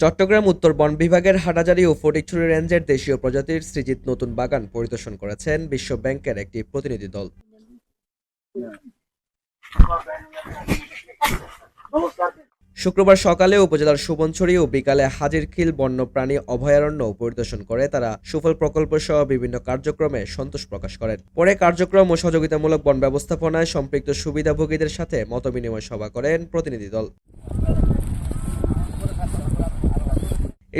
চট্টগ্রাম উত্তর বন বিভাগের হাটাজারি ও ফটিকছড়ি রেঞ্জের দেশীয় প্রজাতির সৃজিত নতুন বাগান পরিদর্শন করেছেন বিশ্ব ব্যাংকের একটি প্রতিনিধি দল। শুক্রবার সকালে উপজেলার সুবনছড়ি ও বিকালে হাজিরখিল বন্যপ্রাণী অভয়ারণ্য পরিদর্শন করে তারা সুফল প্রকল্প সহ বিভিন্ন কার্যক্রমে সন্তোষ প্রকাশ করেন। পরে কার্যক্রম ও সহযোগিতামূলক বন ব্যবস্থাপনায় সম্পৃক্ত সুবিধাভোগীদের সাথে মতবিনিময় সভা করেন প্রতিনিধি দল।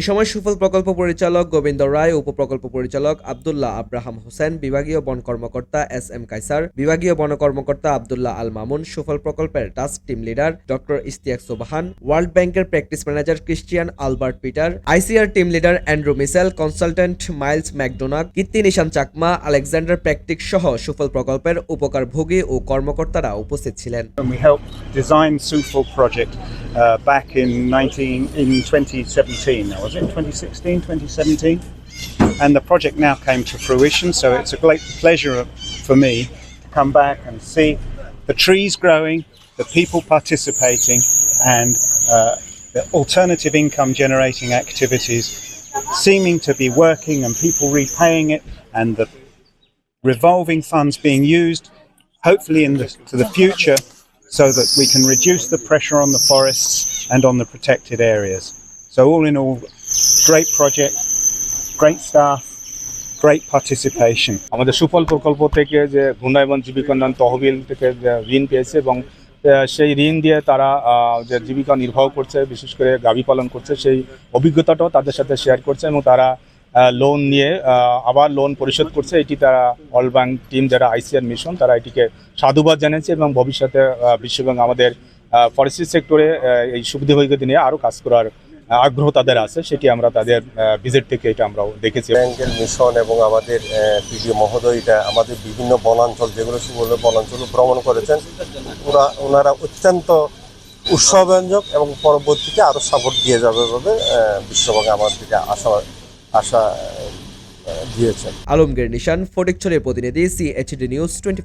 এই সময় সুফল প্রকল্প পরিচালক গোবিন্দ রায়, উপপ্রকল্প পরিচালক আবদুল্লাহ আব্রাহাম হোসেন, বিভাগীয় বন কর্মকর্তা এস এম কাইসার বিভাগীয় বন কর্মকর্তা আবদুল্লাহ আল মামুন, সুফল প্রকল্পের task team leader doctor Istiaq Sobhan, world ব্যাংকের practice manager Christian Albert Peter, ICR team leader Andrew Mitchell, consultant Miles McDonagh Kirti Nishan Chakma, Alexander প্র্যাকটিক সহ সুফল প্রকল্পের উপকারভোগী ও কর্মকর্তারা উপস্থিত ছিলেন। Uh, back in 19 in 2017. Now was it 2016, 2017? And the project now came to fruition. So it's a great pleasure for me to come back and see the trees growing, the people participating, and uh, the alternative income generating activities seeming to be working, and people repaying it, and the revolving funds being used hopefully in the, to the future so that we can reduce the pressure on the forests and on the protected areas. So all in all, great project, great staff, great participation. আমাদের সুফল প্রকল্প থেকে যে ঘূর্ণায়মান জীবিকা উন্নয়ন তহবিল থেকে ঋণ পেয়েছে এবং সেই ঋণ দিয়ে তারা যে জীবিকা নির্বাহ করছে বিশেষ করে গাভী পালন করছে সেই অভিজ্ঞতাটাও তাদের সাথে শেয়ার করছে এবং তারা লোন নিয়ে আবার লোন পরিশোধ করছে। এটি তারা অল ব্যাংক টিম যারা আইসিআর মিশন তারা এটিকে সাধুবাদ জানিয়েছে এবং ভবিষ্যতে বিশ্বব্যাংক আমাদের ফরেস্ট্রি সেক্টরে এই সুবিধাভোগী নিয়ে আরও কাজ করার আগ্রহ তাদের আছে। সেটি আমরা তাদের ভিজিট থেকে এটা আমরা দেখেছি। ব্যাংকের মিশন এবং আমাদের পিডিও মহোদয়টা আমাদের বিভিন্ন বনাঞ্চল, যেগুলো সুবর্ণ বনাঞ্চল ভ্রমণ করেছেন। ওরা, ওনারা অত্যন্ত উৎসবঞ্জক এবং পরবর্তীতে আরও সাপোর্ট দিয়ে যাবে বলে বিশ্বব্যাংক আমাদেরকে আশা আশা দিয়েছেন। আলমগীর নিশান ফটিকছড়ির প্রতিনিধি সিএইচডি নিউজ টোয়েন্টি